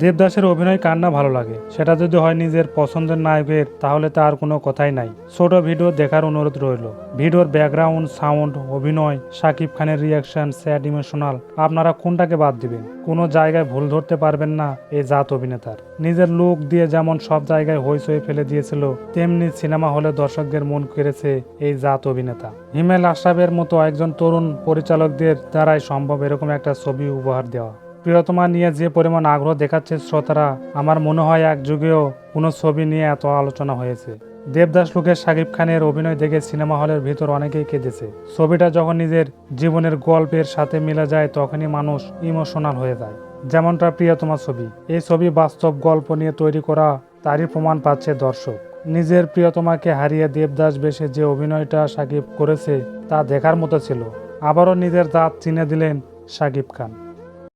দেবদাসের অভিনয় কার না ভালো লাগে? সেটা যদি হয় নিজের পছন্দের নায়কের, তাহলে তার কোনো কথাই নাই। ছোট ভিডিও দেখার অনুরোধ রইল। ভিডিওর ব্যাকগ্রাউন্ড, সাউন্ড, অভিনয় শাকিব খানের রিয়াকশন, স্যাড ইমোশনাল, আপনারা কোনটাকে বাদ দিবেন? কোনো জায়গায় ভুল ধরতে পারবেন না এই জাত অভিনেতার। নিজের লুক দিয়ে যেমন সব জায়গায় হইচই ফেলে দিয়েছিল, তেমনি সিনেমা হলে দর্শকদের মন কেড়েছে এই জাত অভিনেতা। হিমেল আশরাফের মতো একজন তরুণ পরিচালকদের দ্বারাই সম্ভব এরকম একটা ছবি উপহার দেওয়া। প্রিয়তমা নিয়ে যে পরিমাণ আগ্রহ দেখাচ্ছে শ্রোতারা, আমার মনে হয় এক যুগেও কোনো ছবি নিয়ে এত আলোচনা হয়েছে। দেবদাস লোকের শাকিব খানের অভিনয় দেখে সিনেমা হলের ভিতর অনেকেই কেঁদেছে। ছবিটা যখন নিজের জীবনের গল্পের সাথে মিলে যায়, তখনই মানুষ ইমোশনাল হয়ে যায়। যেমনটা প্রিয়তমা ছবি। এই ছবি বাস্তব গল্প নিয়ে তৈরি করা তারই প্রমাণ পাচ্ছে দর্শক। নিজের প্রিয়তমাকে হারিয়ে দেবদাস বেশে যে অভিনয়টা সাকিব করেছে, তা দেখার মতো ছিল। আবারও নিজের দাঁত চিনে দিলেন সাকিব খান।